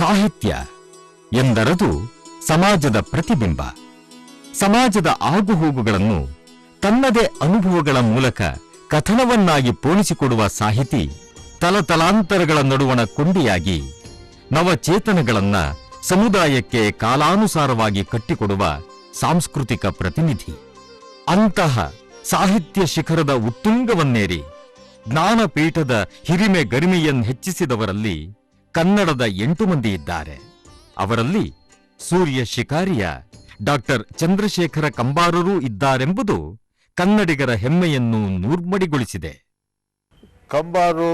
ಸಾಹಿತ್ಯ ಎಂದರದು ಸಮಾಜದ ಪ್ರತಿಬಿಂಬ. ಸಮಾಜದ ಆಗುಹೋಗುಗಳನ್ನು ತನ್ನದೇ ಅನುಭವಗಳ ಮೂಲಕ ಕಥನವನ್ನಾಗಿ ಪೋಣಿಸಿಕೊಡುವ ಸಾಹಿತಿ ತಲತಲಾಂತರಗಳ ನಡುವಣ ಕೊಂಡಿಯಾಗಿ ನವಚೇತನಗಳನ್ನ ಸಮುದಾಯಕ್ಕೆ ಕಾಲಾನುಸಾರವಾಗಿ ಕಟ್ಟಿಕೊಡುವ ಸಾಂಸ್ಕೃತಿಕ ಪ್ರತಿನಿಧಿ. ಅಂತಹ ಸಾಹಿತ್ಯ ಶಿಖರದ ಉತ್ತುಂಗವನ್ನೇರಿ ಜ್ಞಾನಪೀಠದ ಹಿರಿಮೆ ಗರಿಮೆಯನ್ನು ಹೆಚ್ಚಿಸಿದವರಲ್ಲಿ ಕನ್ನಡದ ಎಂಟು ಮಂದಿ ಇದ್ದಾರೆ. ಅವರಲ್ಲಿ ಸೂರ್ಯ ಶಿಕಾರಿಯ ಡಾಕ್ಟರ್ ಚಂದ್ರಶೇಖರ ಕಂಬಾರರೂ ಇದ್ದಾರೆಂಬುದು ಕನ್ನಡಿಗರ ಹೆಮ್ಮೆಯನ್ನು ನೂರ್ಮಡಿಗೊಳಿಸಿದೆ. ಕಂಬಾರು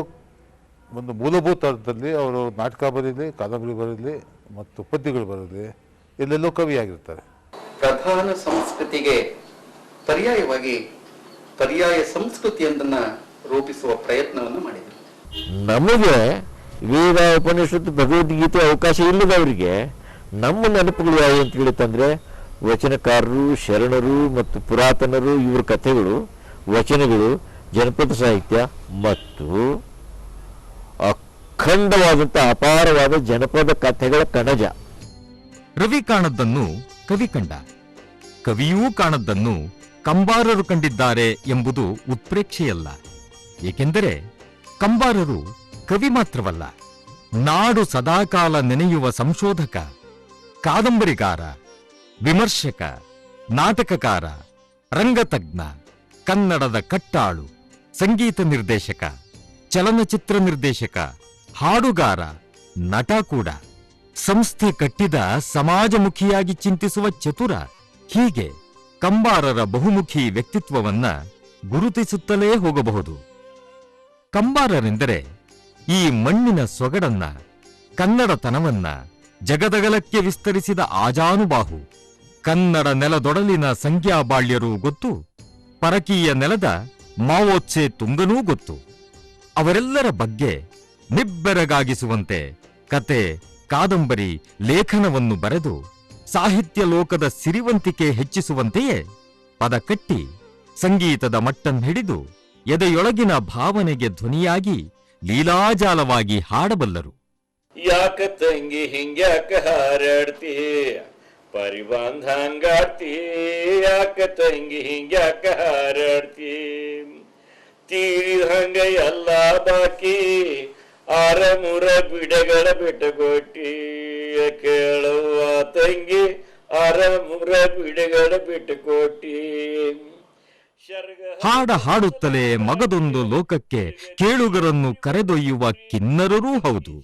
ಒಂದು ಮೂಲಭೂತ ಅರ್ಥದಲ್ಲಿ ಅವರು ನಾಟಕ ಬರೀಲಿ ಕಾದಂಬರಿ ಬರೀಲಿ ಮತ್ತು ಪದ್ಯಗಳು ಬರಲಿ ಎಲ್ಲೆಲ್ಲೋ ಕವಿಯಾಗಿರ್ತಾರೆ. ಪ್ರಧಾನ ಸಂಸ್ಕೃತಿಗೆ ಪರ್ಯಾಯವಾಗಿ ಪರ್ಯಾಯ ಸಂಸ್ಕೃತಿಯೊಂದನ್ನು ರೂಪಿಸುವ ಪ್ರಯತ್ನವನ್ನು ಮಾಡಿದರು. ನಮಗೆ ವೇದ ಉಪನಿಷತ್ತು ಭಗವದ್ಗೀತೆ ಅವಕಾಶ ಇಲ್ಲದವರಿಗೆ ನಮ್ಮ ನೆನಪುಗಳು ಯಾವುವು ಅಂತ ಹೇಳಿತಂದ್ರೆ ವಚನಕಾರರು, ಶರಣರು ಮತ್ತು ಪುರಾತನರು ಇವರ ಕಥೆಗಳು, ವಚನಗಳು, ಜನಪದ ಸಾಹಿತ್ಯ ಮತ್ತು ಅಖಂಡವಾದಂತಹ ಅಪಾರವಾದ ಜನಪದ ಕಥೆಗಳ ಕಣಜ. ರವಿ ಕಾಣದ್ದನ್ನು ಕವಿ ಕಂಡ. ಕವಿಯೂ ಕಾಣದ್ದನ್ನು ಕಂಬಾರರು ಕಂಡಿದ್ದಾರೆ ಎಂಬುದು ಉತ್ಪ್ರೇಕ್ಷೆಯಲ್ಲ. ಏಕೆಂದರೆ ಕಂಬಾರರು ಕವಿ ಮಾತ್ರವಲ್ಲ, ನಾಡು ಸದಾಕಾಲ ನೆನೆಯುವ ಸಂಶೋಧಕ, ಕಾದಂಬರಿಗಾರ, ವಿಮರ್ಶಕ, ನಾಟಕಕಾರ, ರಂಗತಜ್ಞ, ಕನ್ನಡದ ಕಟ್ಟಾಳು, ಸಂಗೀತ ನಿರ್ದೇಶಕ, ಚಲನಚಿತ್ರ ನಿರ್ದೇಶಕ, ಹಾಡುಗಾರ, ನಟ ಕೂಡ. ಸಂಸ್ಥೆ ಕಟ್ಟಿದ ಸಮಾಜಮುಖಿಯಾಗಿ ಚಿಂತಿಸುವ ಚತುರ, ಹೀಗೆ ಕಂಬಾರರ ಬಹುಮುಖಿ ವ್ಯಕ್ತಿತ್ವವನ್ನ ಗುರುತಿಸುತ್ತಲೇ ಹೋಗಬಹುದು. ಕಂಬಾರರೆಂದರೆ ಈ ಮಣ್ಣಿನ ಸೊಗಡನ್ನ, ಕನ್ನಡತನವನ್ನ, ಜಗದಗಲಕ್ಕೆ ವಿಸ್ತರಿಸಿದ ಆಜಾನುಬಾಹು, ಕನ್ನಡ ನೆಲದೊಡಲಿನ ಸಂಖ್ಯಾಬಾಳ್ಯರೂ ಗೊತ್ತು, ಪರಕೀಯ ನೆಲದ ಮಾವೋತ್ಸೆ ತುಂಗನೂ ಗೊತ್ತು. ಅವರೆಲ್ಲರ ಬಗ್ಗೆ ನಿಬ್ಬೆರಗಾಗಿಸುವಂತೆ ಕತೆ ಕಾದಂಬರಿ ಲೇಖನವನ್ನು ಬರೆದು, ಸಾಹಿತ್ಯ ಲೋಕದ ಸಿರಿವಂತಿಕೆ ಹೆಚ್ಚಿಸುವಂತೆಯೇ ಪದ ಕಟ್ಟಿ ಸಂಗೀತದ ಮಟ್ಟನ್ ಹಿಡಿದು, ಎದೆಯೊಳಗಿನ ಭಾವನೆಗೆ ಧ್ವನಿಯಾಗಿ ಲೀಲಾಜಾಲವಾಗಿ ಹಾಡಬಲ್ಲರು. ಯಾಕ ತಂಗಿ ಹಿಂಗ್ಯಾಕ ಹಾರಾಡ್ತಿ? ಪರಿಬಂಧ ಹಂಗಾಡ್ತಿ ಯಾಕ ತಂಗಿ ಹಿಂಗ್ಯಾಕ ಹಾರಾಡ್ತಿ? ತೀರಿದ ಹಂಗ ಎಲ್ಲ ಬಾಕಿ, ಆರ ಮೂರ ಬಿಡಗಳ ಬಿಟ್ಟುಕೊಟ್ಟಿ. ಕೇಳುವ ತಂಗಿ, ಆರ ಮೂರ ಬಿಡಗಳ ಬಿಟ್ಟುಕೊಟ್ಟಿ. ಹಾಡ ಹಾಡುತ್ತಲೇ ಮಗದೊಂದು ಲೋಕಕ್ಕೆ ಕೇಳುಗರನ್ನು ಕರೆದೊಯ್ಯುವ ಕಿನ್ನರರೂ ಹೌದು.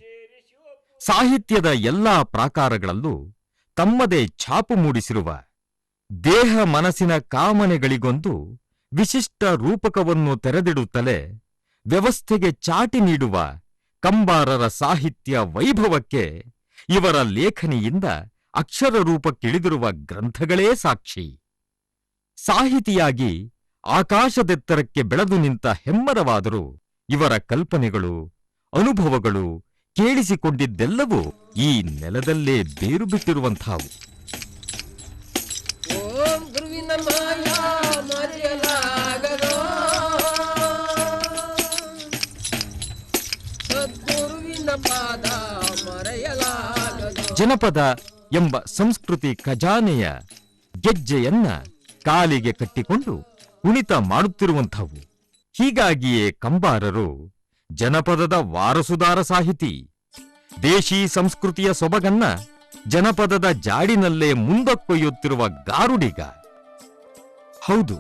ಸಾಹಿತ್ಯದ ಎಲ್ಲಾ ಪ್ರಾಕಾರಗಳಲ್ಲೂ ತಮ್ಮದೇ ಛಾಪು ಮೂಡಿಸಿರುವ ದೇಹ ಮನಸ್ಸಿನ ಕಾಮನೆಗಳಿಗೊಂದು ವಿಶಿಷ್ಟ ರೂಪಕವನ್ನು ತೆರೆದಿಡುತ್ತಲೇ ವ್ಯವಸ್ಥೆಗೆ ಚಾಟಿ ನೀಡುವ ಕಂಬಾರರ ಸಾಹಿತ್ಯ ವೈಭವಕ್ಕೆ ಇವರ ಲೇಖನಿಯಿಂದ ಅಕ್ಷರ ರೂಪಕ್ಕಿಳಿದಿರುವ ಗ್ರಂಥಗಳೇ ಸಾಕ್ಷಿ. ಸಾಹಿತಿಯಾಗಿ ಆಕಾಶದೆತ್ತರಕ್ಕೆ ಬೆಳೆದು ನಿಂತ ಹೆಮ್ಮರವಾದರೂ ಇವರ ಕಲ್ಪನೆಗಳು ಅನುಭವಗಳು ಕೇಳಿಸಿಕೊಂಡಿದ್ದೆಲ್ಲವೂ ಈ ನೆಲದಲ್ಲೇ ಬೇರು ಬಿಟ್ಟಿರುವಂಥವು ಜನಪದ ಎಂಬ ಸಂಸ್ಕೃತಿ ಖಜಾನೆಯ ಗೆಜ್ಜೆಯನ್ನ ಕಾಲಿಗೆ ಕಟ್ಟಿಕೊಂಡು ಕುಣಿತ ಮಾಡುತ್ತಿರುವಂಥವು. ಹೀಗಾಗಿಯೇ ಕಂಬಾರರು ಜನಪದದ ವಾರಸುದಾರ ಸಾಹಿತಿ, ದೇಶಿ ಸಂಸ್ಕೃತಿಯ ಸೊಬಗನ್ನ ಜನಪದದ ಜಾಡಿನಲ್ಲೇ ಮುಂದಕ್ಕೊಯ್ಯುತ್ತಿರುವ ಗಾರುಡಿಗ. ಹೌದು,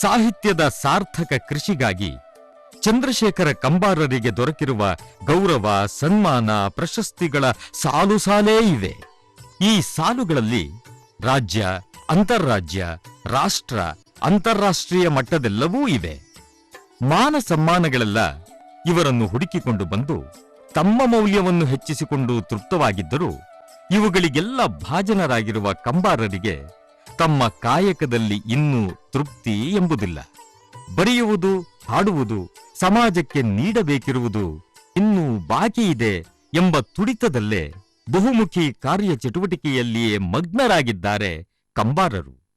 ಸಾಹಿತ್ಯದ ಸಾರ್ಥಕ ಕೃಷಿಗಾಗಿ ಚಂದ್ರಶೇಖರ ಕಂಬಾರರಿಗೆ ದೊರಕಿರುವ ಗೌರವ, ಸನ್ಮಾನ, ಪ್ರಶಸ್ತಿಗಳ ಸಾಲು ಸಾಲೇ ಇವೆ. ಈ ಸಾಲುಗಳಲ್ಲಿ ರಾಜ್ಯ ಅಂತಾರಾಜ್ಯ ರಾಷ್ಟ್ರ ಅಂತಾರಾಷ್ಟ್ರೀಯ ಮಟ್ಟದೆಲ್ಲವೂ ಇವೆ ಮಾನ ಸಮ್ಮಾನಗಳೆಲ್ಲ ಇವರನ್ನು ಹುಡುಕಿಕೊಂಡು ಬಂದು ತಮ್ಮ ಮೌಲ್ಯವನ್ನು ಹೆಚ್ಚಿಸಿಕೊಂಡು ತೃಪ್ತವಾಗಿದ್ದರೂ ಇವುಗಳಿಗೆಲ್ಲ ಭಾಜನರಾಗಿರುವ ಕಂಬಾರರಿಗೆ ತಮ್ಮ ಕಾಯಕದಲ್ಲಿ ಇನ್ನೂ ತೃಪ್ತಿ ಎಂಬುದಿಲ್ಲ. ಬರೆಯುವುದು, ಹಾಡುವುದು, ಸಮಾಜಕ್ಕೆ ನೀಡಬೇಕಿರುವುದು ಇನ್ನೂ ಬಾಕಿ ಇದೆ ಎಂಬ ತುಡಿತದಲ್ಲೇ ಬಹುಮುಖಿ ಕಾರ್ಯಚಟುವಟಿಕೆಯಲ್ಲಿಯೇ ಮಗ್ನರಾಗಿದ್ದಾರೆ ಕಂಬಾರರು.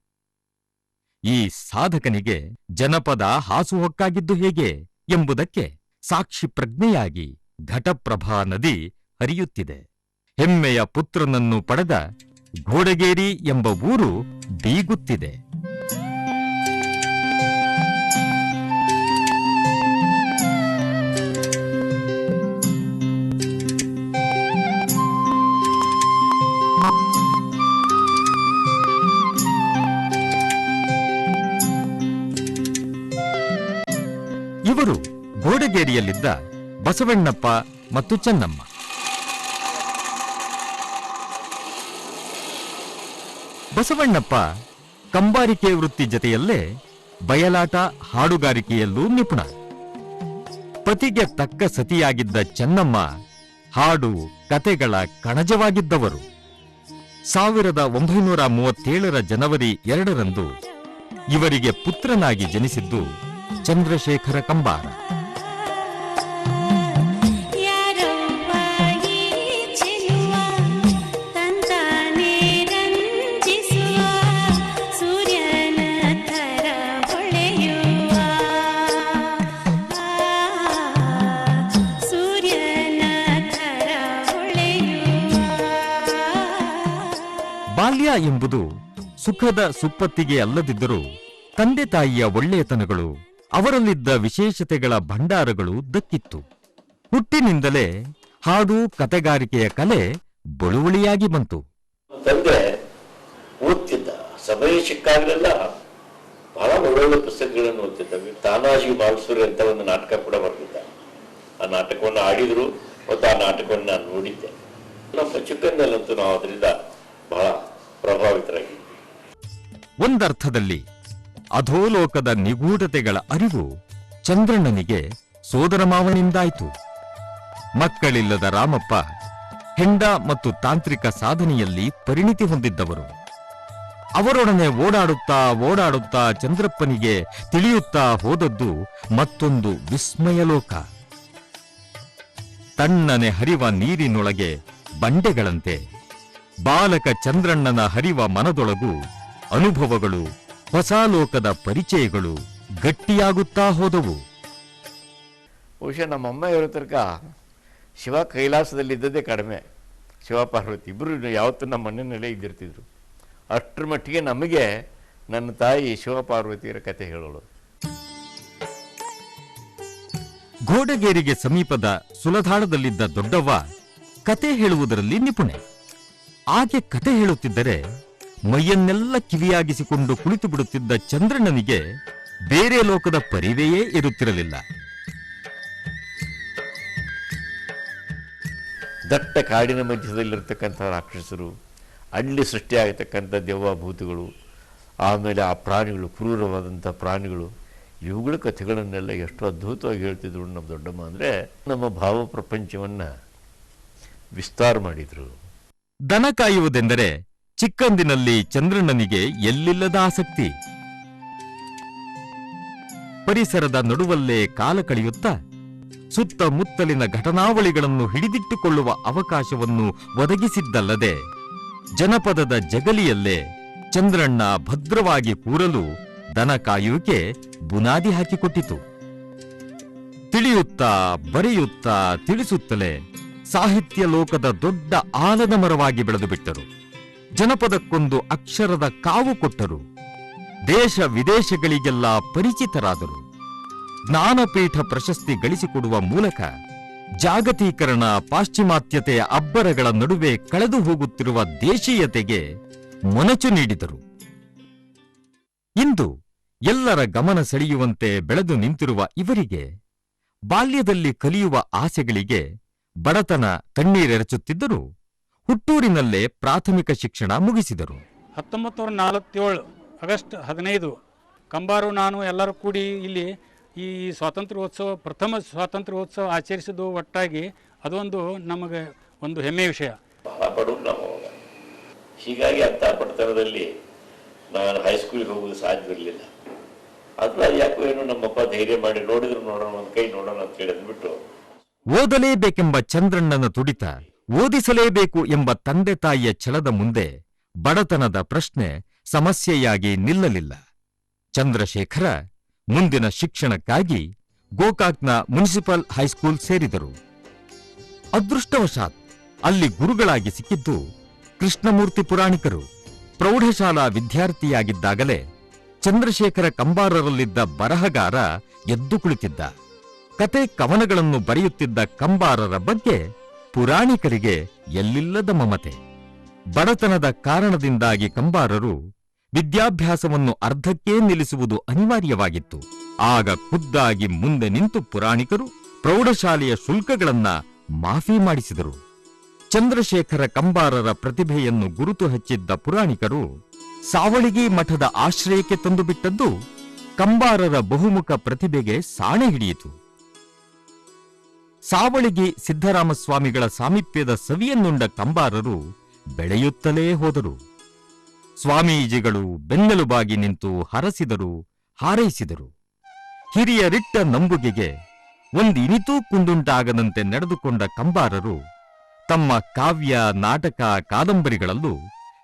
ಈ ಸಾಧಕನಿಗೆ ಜನಪದ ಹಾಸುಹೊಕ್ಕಾಗಿದ್ದು ಹೇಗೆ ಎಂಬುದಕ್ಕೆ ಸಾಕ್ಷಿ ಪ್ರಜ್ಞೆಯಾಗಿ ಘಟಪ್ರಭಾ ನದಿ ಹರಿಯುತ್ತಿದೆ. ಹೆಮ್ಮೆಯ ಪುತ್ರನನ್ನು ಪಡೆದ ಘೋಡಗೇರಿ ಎಂಬ ಊರು ಬೀಗುತ್ತಿದೆ. ಇವರು ಗೋಡಗೇರಿಯಲ್ಲಿದ್ದ ಬಸವಣ್ಣಪ್ಪ ಮತ್ತು ಚೆನ್ನಮ್ಮ. ಬಸವಣ್ಣಪ್ಪ ಕಂಬಾರಿಕೆ ವೃತ್ತಿ ಜತೆಯಲ್ಲೇ ಬಯಲಾಟ ಹಾಡುಗಾರಿಕೆಯಲ್ಲೂ ನಿಪುಣ. ಪತಿಗೆ ತಕ್ಕ ಸತಿಯಾಗಿದ್ದ ಚೆನ್ನಮ್ಮ ಹಾಡು, ಕತೆಗಳ ಕಣಜವಾಗಿದ್ದವರು. ಸಾವಿರದ ಒಂಬೈನೂರ ಮೂವತ್ತೇಳರ ಜನವರಿ ಎರಡರಂದು ಇವರಿಗೆ ಪುತ್ರನಾಗಿ ಜನಿಸಿದ್ದು ಚಂದ್ರಶೇಖರ ಕಂಬಾರ. ಬಾಲ್ಯ ಎಂಬುದು ಸುಖದ ಸುಪ್ಪತ್ತಿಗೆ ಅಲ್ಲದಿದ್ದರೂ ತಂದೆ ತಾಯಿಯ ಒಳ್ಳೆಯತನಗಳು ಅವರಲ್ಲಿದ್ದ ವಿಶೇಷತೆಗಳ ಭಂಡಾರಗಳು ದಕ್ಕಿತ್ತು. ಹುಟ್ಟಿನಿಂದಲೇ ಹಾಡು ಕತೆಗಾರಿಕೆಯ ಕಲೆ ಬಳುವಳಿಯಾಗಿ ಬಂತು. ತಂದೆ ಓದ್ತಿದ್ದ. ಸಮಯ ಸಿಕ್ಕಾಗಲೆಲ್ಲ. ಬಹಳ ಒಳ್ಳೊಳ್ಳೆ ಪುಸ್ತಕಗಳನ್ನು ಓದ್ತಿದ್ದ. ತಾನಾಜಿ ಮಾಲ್ಸೂರಿ ಅಂತ ಒಂದು ನಾಟಕ ಕೂಡ ಬರ್ತಿದ್ದ ಆ ನಾಟಕವನ್ನು ಆಡಿದ್ರು. ಮತ್ತು ಆ ನಾಟಕವನ್ನು ನಾನು ನೋಡಿದ್ದೆ. ನಮ್ಮ ಚಿಕ್ಕಂದಲ್ಲಂತೂ ನಾವು ಅದರಿಂದ ಬಹಳ ಪ್ರಭಾವಿತರಾಗಿದ್ವಿ. ಒಂದರ್ಥದಲ್ಲಿ ಅಧೋಲೋಕದ ನಿಗೂಢತೆಗಳ ಅರಿವು ಚಂದ್ರಣ್ಣನಿಗೆ ಸೋದರಮಾವನಿಂದಾಯಿತು ಮಕ್ಕಳಿಲ್ಲದ ರಾಮಪ್ಪ ಹೆಂಡ ಮತ್ತು ತಾಂತ್ರಿಕ ಸಾಧನೆಯಲ್ಲಿ ಪರಿಣಿತಿ ಹೊಂದಿದ್ದವರು. ಅವರೊಡನೆ ಓಡಾಡುತ್ತಾ ಓಡಾಡುತ್ತಾ ಚಂದ್ರಪ್ಪನಿಗೆ ತಿಳಿಯುತ್ತಾ ಹೋದದ್ದು ಮತ್ತೊಂದು ವಿಸ್ಮಯ ಲೋಕ ತಣ್ಣನೆ ಹರಿವ ನೀರಿನೊಳಗೆ ಬಂಡೆಗಳಂತೆ. ಬಾಲಕ ಚಂದ್ರಣ್ಣನ ಹರಿವ ಮನದೊಳಗೂ ಅನುಭವಗಳು ಹೊಸ ಲೋಕದ ಪರಿಚಯಗಳು ಗಟ್ಟಿಯಾಗುತ್ತಾ ಹೋದವು. ಬಹುಶಃ ನಮ್ಮಮ್ಮ ಇರೋ ಶಿವ ಶಿವ ಕೈಲಾಸದಲ್ಲಿದ್ದದ್ದೇ ಕಡಿಮೆ. ಶಿವಪಾರ್ವತಿ ಇಬ್ಬರು ಯಾವತ್ತೂ ನಮ್ಮ ಮನೆಯಲ್ಲೇ ಇದ್ದಿರ್ತಿದ್ರು. ಅಷ್ಟರ ಮಟ್ಟಿಗೆ ನಮಗೆ ನನ್ನ ತಾಯಿ ಶಿವಪಾರ್ವತಿಯರ ಕತೆ ಹೇಳೋಳು. ಘೋಡಗೇರಿಗೆ ಸಮೀಪದ ಸುಲಧಾಳದಲ್ಲಿದ್ದ ದೊಡ್ಡವ್ವ ಕತೆ ಹೇಳುವುದರಲ್ಲಿ ನಿಪುಣೆ. ಆಕೆ ಕತೆ ಹೇಳುತ್ತಿದ್ದರೆ ಮೈಯನ್ನೆಲ್ಲ ಕಿವಿಯಾಗಿಸಿಕೊಂಡು ಕುಳಿತು ಬಿಡುತ್ತಿದ್ದ ಚಂದ್ರನನಿಗೆ ಬೇರೆ ಲೋಕದ ಪರಿವೆಯೇ ಇರುತ್ತಿರಲಿಲ್ಲ. ದಟ್ಟ ಕಾಡಿನ ಮಧ್ಯದಲ್ಲಿರ್ತಕ್ಕಂಥ ರಾಕ್ಷಸರು ಅಲ್ಲಿ ಸೃಷ್ಟಿಯಾಗತಕ್ಕಂಥ ದೆವ್ವಭೂತಿಗಳು ಆಮೇಲೆ ಆ ಪ್ರಾಣಿಗಳು ಕ್ರೂರವಾದಂಥ ಪ್ರಾಣಿಗಳು ಇವುಗಳ ಕಥೆಗಳನ್ನೆಲ್ಲ ಎಷ್ಟು ಅದ್ಭುತವಾಗಿ ಹೇಳ್ತಿದ್ರು ನಮ್ಮ ದೊಡ್ಡಮ್ಮ ಅಂದರೆ ನಮ್ಮ ಭಾವ ಪ್ರಪಂಚವನ್ನು ವಿಸ್ತಾರ ಮಾಡಿದರು. ದನ ಕಾಯುವುದೆಂದರೆ ಚಿಕ್ಕಂದಿನಲ್ಲಿ ಚಂದ್ರಣ್ಣನಿಗೆ ಎಲ್ಲಿಲ್ಲದ ಆಸಕ್ತಿ? ಪರಿಸರದ ನಡುವಲ್ಲೇ ಕಾಲ ಕಳೆಯುತ್ತಾ ಸುತ್ತಮುತ್ತಲಿನ ಘಟನಾವಳಿಗಳನ್ನು ಹಿಡಿದಿಟ್ಟುಕೊಳ್ಳುವ ಅವಕಾಶವನ್ನು ಒದಗಿಸಿದ್ದಲ್ಲದೆ ಜನಪದದ ಜಗಲಿಯಲ್ಲೇ ಚಂದ್ರಣ್ಣ ಭದ್ರವಾಗಿ ಕೂರಲು ದನ ಕಾಯುವಿಕೆ ಬುನಾದಿ ಹಾಕಿಕೊಟ್ಟಿತು. ತಿಳಿಯುತ್ತಾ ಬರೆಯುತ್ತಾ ತಿಳಿಸುತ್ತಲೇ ಸಾಹಿತ್ಯ ಲೋಕದ ದೊಡ್ಡ ಆಲದ ಮರವಾಗಿ ಬೆಳೆದು ಬಿಟ್ಟರು ಜನಪದಕ್ಕೊಂದು ಅಕ್ಷರದ ಕಾವು ಕೊಟ್ಟರು. ದೇಶ ವಿದೇಶಗಳಿಗೆಲ್ಲ ಪರಿಚಿತರಾದರು. ಜ್ಞಾನಪೀಠ ಪ್ರಶಸ್ತಿ ಗಳಿಸಿಕೊಡುವ ಮೂಲಕ ಜಾಗತೀಕರಣ, ಪಾಶ್ಚಿಮಾತ್ಯತೆಯ ಅಬ್ಬರಗಳ ನಡುವೆ ಕಳೆದು ಹೋಗುತ್ತಿರುವ ದೇಶೀಯತೆಗೆ ಮೊನಚು ನೀಡಿದರು. ಇಂದು ಎಲ್ಲರ ಗಮನ ಸೆಳೆಯುವಂತೆ ಬೆಳೆದು ನಿಂತಿರುವ ಇವರಿಗೆ ಬಾಲ್ಯದಲ್ಲಿ ಕಲಿಯುವ ಆಸೆಗಳಿಗೆ ಬಡತನ ತಣ್ಣೀರೆರಚುತ್ತಿದ್ದರೂ ಹುಟ್ಟೂರಿನಲ್ಲೇ ಪ್ರಾಥಮಿಕ ಶಿಕ್ಷಣ ಮುಗಿಸಿದರು. ಹತ್ತೊಂಬತ್ತು ನೂರ ನಲವತ್ತೇಳು ಆಗಸ್ಟ್ ಹದಿನೈದು ಕಂಬಾರು ನಾನು ಎಲ್ಲರೂ ಕೂಡಿ ಇಲ್ಲಿ ಈ ಸ್ವಾತಂತ್ರ್ಯೋತ್ಸವ ಪ್ರಥಮ ಸ್ವಾತಂತ್ರ್ಯೋತ್ಸವ ಆಚರಿಸಿದ್ದು ಒಟ್ಟಾಗಿ ಅದೊಂದು ನಮಗೆ ಒಂದು ಹೆಮ್ಮೆಯ ವಿಷಯ. ಬಹಳ ಬಡವರು ನಾವು ಹೀಗಾಗಿ ಅಂತ ಬಡತನದಲ್ಲಿ ನಾನು ಹೈಸ್ಕೂಲಿಗೆ ಹೋಗೋದು ಸಾಧ್ಯವಿರಲಿಲ್ಲ. ಅದು ಯಾಕೋ ಏನು ನಮ್ಮಪ್ಪ ಧೈರ್ಯ ಮಾಡಿ ನೋಡಿದ್ರು ನೋಡೋಣ ಒಂದು ಕೈ ನೋಡೋಣ ಅಂತ ಹೇಳಿದ್ಬಿಟ್ಟು. ಓದಲೇಬೇಕೆಂಬ ಚಂದ್ರಣ್ಣನ ತುಡಿತ ಓದಿಸಲೇಬೇಕು ಎಂಬ ತಂದೆ ತಾಯಿಯ ಛಲದ ಮುಂದೆ ಬಡತನದ ಪ್ರಶ್ನೆ ಸಮಸ್ಯೆಯಾಗಿ ನಿಲ್ಲಲಿಲ್ಲ. ಚಂದ್ರಶೇಖರ ಮುಂದಿನ ಶಿಕ್ಷಣಕ್ಕಾಗಿ ಗೋಕಾಕ್ನ ಮುನ್ಸಿಪಲ್ ಹೈಸ್ಕೂಲ್ ಸೇರಿದರು. ಅದೃಷ್ಟವಶಾತ್ ಅಲ್ಲಿ ಗುರುಗಳಾಗಿ ಸಿಕ್ಕಿದ್ದು ಕೃಷ್ಣಮೂರ್ತಿ ಪುರಾಣಿಕರು. ಪ್ರೌಢಶಾಲಾ ವಿದ್ಯಾರ್ಥಿಯಾಗಿದ್ದಾಗಲೇ ಚಂದ್ರಶೇಖರ ಕಂಬಾರರಲ್ಲಿದ್ದ ಬರಹಗಾರ ಎದ್ದು ಕುಳಿತಿದ್ದ. ಕತೆ ಕವನಗಳನ್ನು ಬರೆಯುತ್ತಿದ್ದ ಕಂಬಾರರ ಬಗ್ಗೆ ಪುರಾಣಿಕರಿಗೆ ಎಲ್ಲಿಲ್ಲದ ಮಮತೆ. ಬಡತನದ ಕಾರಣದಿಂದಾಗಿ ಕಂಬಾರರು ವಿದ್ಯಾಭ್ಯಾಸವನ್ನು ಅರ್ಧಕ್ಕೇ ನಿಲ್ಲಿಸುವುದು ಅನಿವಾರ್ಯವಾಗಿತ್ತು. ಆಗ ಖುದ್ದಾಗಿ ಮುಂದೆ ನಿಂತು ಪುರಾಣಿಕರು ಪ್ರೌಢಶಾಲೆಯ ಶುಲ್ಕಗಳನ್ನ ಮಾಫಿ ಮಾಡಿಸಿದರು. ಚಂದ್ರಶೇಖರ ಕಂಬಾರರ ಪ್ರತಿಭೆಯನ್ನು ಗುರುತು ಹಚ್ಚಿದ್ದ ಪುರಾಣಿಕರು ಸಾವಳಿಗಿ ಮಠದ ಆಶ್ರಯಕ್ಕೆ ತಂದುಬಿಟ್ಟದ್ದು ಕಂಬಾರರ ಬಹುಮುಖ ಪ್ರತಿಭೆಗೆ ಸಾಣೆ ಹಿಡಿಯಿತು. ಸಾವಳಿಗಿ ಸಿದ್ದರಾಮಸ್ವಾಮಿಗಳ ಸಾಮೀಪ್ಯದ ಸವಿಯನ್ನುಂಡ ಕಂಬಾರರು ಬೆಳೆಯುತ್ತಲೇ ಹೋದರು. ಸ್ವಾಮೀಜಿಗಳು ಬೆನ್ನೆಲುಬಾಗಿ ನಿಂತು ಹರಸಿದರು, ಹಾರೈಸಿದರು. ಹಿರಿಯರಿಟ್ಟ ನಂಬುಗೆಗೆ ಒಂದಿನಿತೂ ಕುಂದುಂಟಾಗದಂತೆ ನಡೆದುಕೊಂಡ ಕಂಬಾರರು ತಮ್ಮ ಕಾವ್ಯ, ನಾಟಕ, ಕಾದಂಬರಿಗಳಲ್ಲೂ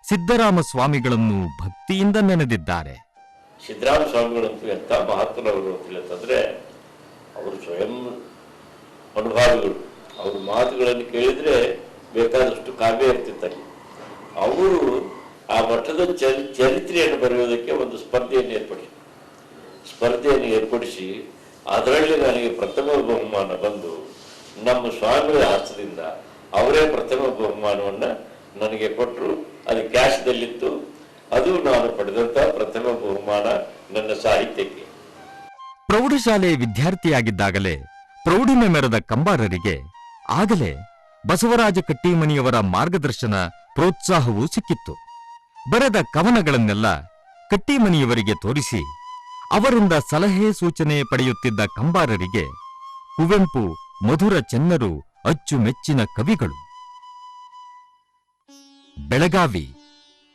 ಸಿದ್ದರಾಮ ಸ್ವಾಮಿಗಳನ್ನು ಭಕ್ತಿಯಿಂದ ನೆನೆದಿದ್ದಾರೆ. ಸಿದ್ದರಾಮ ಸ್ವಾಮಿಗಳಂತೂ ಎಂಥ ಮಹತ್ವರವರು ಅಂತಂದ್ರೆ ಅವರು ಸ್ವಯಂ ಅನುಭಾವಿಗಳು. ಅವ್ರ ಮಾತುಗಳನ್ನು ಕೇಳಿದ್ರೆ ಬೇಕಾದಷ್ಟು ಕಾವ್ಯ ಇರ್ತಿತ್ತಲ್ಲಿ. ಅವರು ಆ ಮಠದ ಚರಿ, ಚರಿತ್ರೆಯನ್ನು ಬರೆಯೋದಕ್ಕೆ ಒಂದು ಸ್ಪರ್ಧೆಯನ್ನು ಏರ್ಪಡಿಸಿ. ಸ್ಪರ್ಧೆಯನ್ನು ಏರ್ಪಡಿಸಿ ಅದರಲ್ಲಿ ನನಗೆ ಪ್ರಥಮ ಬಹುಮಾನ ಬಂದು ನಮ್ಮ ಸ್ವಾಮಿಗಳ ಹಸ್ತದಿಂದ ಅವರೇ ಪ್ರಥಮ ಬಹುಮಾನವನ್ನು ನನಗೆ ಕೊಟ್ಟರು ಅದು ಕ್ಯಾಶ್ದಲ್ಲಿತ್ತು ಅದು ನಾನು ಪಡೆದಂತ ಪ್ರಥಮ ಬಹುಮಾನ ನನ್ನ ಸಾಹಿತ್ಯಕ್ಕೆ. ಪ್ರೌಢಶಾಲೆ ವಿದ್ಯಾರ್ಥಿಯಾಗಿದ್ದಾಗಲೇ ಪ್ರೌಢಿಮೆ ಮೆರೆದ ಕಂಬಾರರಿಗೆ ಆಗಲೇ ಬಸವರಾಜ ಕಟ್ಟಿಮನಿಯವರ ಮಾರ್ಗದರ್ಶನ ಪ್ರೋತ್ಸಾಹವೂ ಸಿಕ್ಕಿತ್ತು. ಬರೆದ ಕವನಗಳನ್ನೆಲ್ಲ ಕಟ್ಟಿಮನಿಯವರಿಗೆ ತೋರಿಸಿ ಅವರಿಂದ ಸಲಹೆ ಸೂಚನೆ ಪಡೆಯುತ್ತಿದ್ದ ಕಂಬಾರರಿಗೆ ಕುವೆಂಪು, ಮಧುರ ಚೆನ್ನರು, ಅಚ್ಚುಮೆಚ್ಚಿನ ಕವಿಗಳು. ಬೆಳಗಾವಿ,